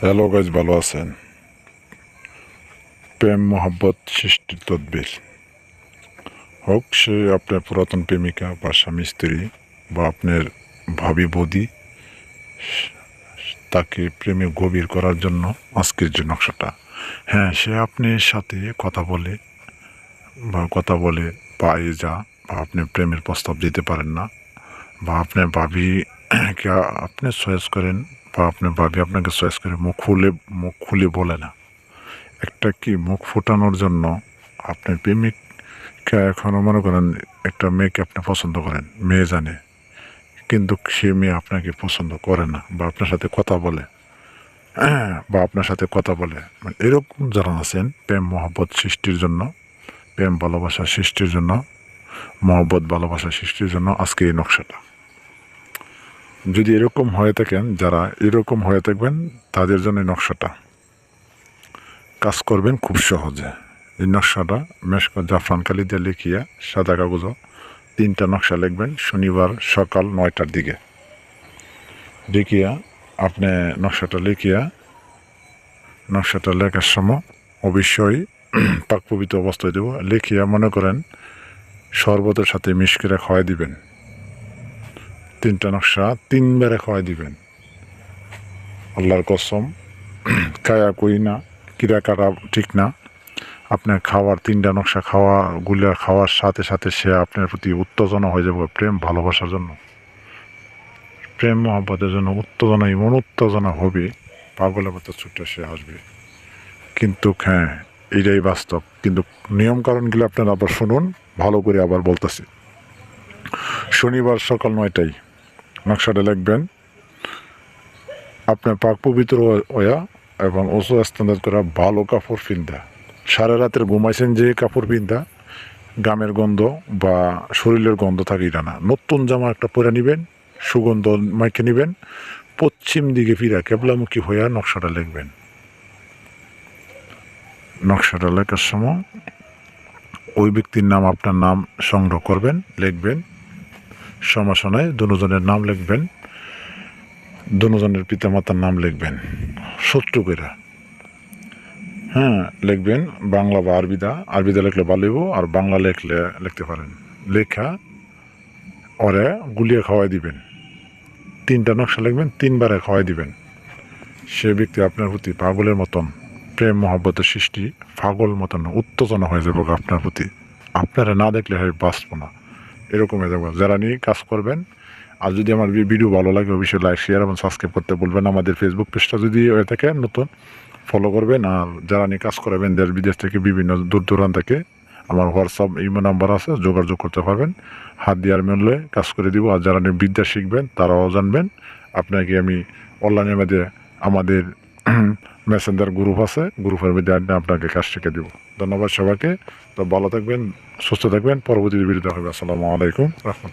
Hello guys ভালো আছেন? প্রেম, মোহাব্বত, সৃষ্টির তদ্বির। হোক, সে আপনার পুরাতন প্রেমিকা বা স্বামী, স্ত্রী বা আপনার ভাবি, বদি, তাকে প্রেমে গভীর করার জন্য আজকের যে নকশাটা। হ্যাঁ সে আপনার সাথে কথা বলে বা কথা বলে পায়ে যা, বা আপনি প্রেমের প্রস্তাব দিতে পারেন না, বা আপনার ভাবিকে আপনি চয়েস করেন বা আপনার ভাবি আপনাকে চয়েস করে মুখ খুলে মুখ খুলে বলে না। একটা কি মুখ ফোটানোর জন্য আপনার প্রেমিককে এখনও মনে করেন একটা মেয়েকে আপনি পছন্দ করেন, মেয়ে জানে, কিন্তু সে মেয়ে আপনাকে পছন্দ করে না বা আপনার সাথে কথা বলে, বা আপনার সাথে কথা বলে। মানে এরকম যারা আছেন, প্রেম, মহব্বত সৃষ্টির জন্য, প্রেম, ভালোবাসা সৃষ্টির জন্য, মহব্বত, ভালোবাসা সৃষ্টির জন্য আজকে এই নকশাটা। যদি এরকম হয়ে থাকেন, যারা এরকম হয়ে থাকবেন, তাদের জন্য নকশাটা। কাজ করবেন খুব সহজে। এই নকশাটা মেশক জাফরান কালি দিয়ে লিখিয়া সাদা কাগজ তিনটা নকশা লিখবেন শনিবার সকাল নয়টার দিকে। লিখিয়া আপনি নকশাটা লিখিয়া, নকশাটা লেখার সময় অবশ্যই পাক পবিত্র অবস্থায় দেব। লিখিয়া মনে করেন, শরবতের সাথে মিশ করে খাওয়াই দিবেন। তিনটা নকশা তিনবারে খাওয়াই দিবেন। আল্লাহর কসম কায়া কই না কিরা কাটা ঠিক না। আপনার খাওয়ার তিনটা নকশা খাওয়া গুলা খাওয়ার সাথে সাথে সে আপনার প্রতি উত্তেজনা হয়ে যাবে প্রেম, ভালোবাসার জন্য। প্রেম, মহব্বতের জন্য উত্তেজনা, এমন উত্তেজনা হবে, পাগলের মতো ছুটে সে আসবে। কিন্তু হ্যাঁ এটাই বাস্তব। কিন্তু নিয়ম কারণগুলো আপনারা আবার শুনুন, ভালো করে আবার বলতেছি। শনিবার সকাল নয়টায় নকশাটা লিখবেন। আপনার পাক পবিত্র ওয়া এবং ওসু স্থানান্তর করা ভালো কাপড় পিন্ধা। সারা রাতের ঘুমাইছেন যে কাপড় পিন্ধা, গামের গন্ধ বা শরীরের গন্ধ থাকে এটা না। নতুন জামা একটা পরে নেবেন, সুগন্ধ মাইকে নেবেন, পশ্চিম দিকে ফিরা কেবলামুখী হইয়া নকশাটা লিখবেন। নকশাটা লেখার সময় ওই ব্যক্তির নাম, আপনার নাম সংগ্রহ করবেন, লিখবেন। সমাসনায় দুজনের নাম লিখবেন, দুজনের পিতামাতার নাম লিখবেন সত্য করে হ্যাঁ লিখবেন বাংলা বা আরবিদা আরবিদা লিখলে ভালো আর বাংলা লিখলে লিখতে পারেন। লেখা, ওরে গুলিয়ে খাওয়াই দিবেন। তিনটা নকশা লিখবেন, তিনবারে খাওয়াই দিবেন। সে ব্যক্তি আপনার প্রতি পাগলের মতন, প্রেম মহব্বতের সৃষ্টি, পাগল মতন উত্তেজনা হয়ে যাবে আপনার প্রতি। আপনারা না দেখলে হয় বাঁচব না। এরকম হয়ে যাবে। যারা নিয়ে কাজ করবেন, আর যদি আমার ভিডিও ভালো লাগে, অবশ্যই লাইক শেয়ার এবং সাবস্ক্রাইব করতে বলবেন আমাদের ফেসবুক পেজটা যদি হয়ে থাকে নতুন ফলো করবেন। আর যারা নিয়ে কাজ করাবেন, দেশ বিদেশ থেকে বিভিন্ন দূর দূরান্ত থেকে, আমার হোয়াটসঅ্যাপ ইমো নাম্বার আছে, যোগাযোগ করতে পারবেন। হাত দেওয়ার মূল্যে কাজ করে দিব। আর যারা নিয়ে বিদ্যা শিখবেন, তারাও জানবেন। আপনাকে আমি অনলাইনের মধ্যে আমাদের মেসেঞ্জার গ্রুপ আছে, গ্রুপের মধ্যে আমি আপনাকে কাজ শিখে দিব। ধন্যবাদ সবাইকে। তো ভালো থাকবেন, সুস্থ থাকবেন। পরবর্তী ভিডিও হবে। আসসালামু আলাইকুম, রহমতুল্লাহ।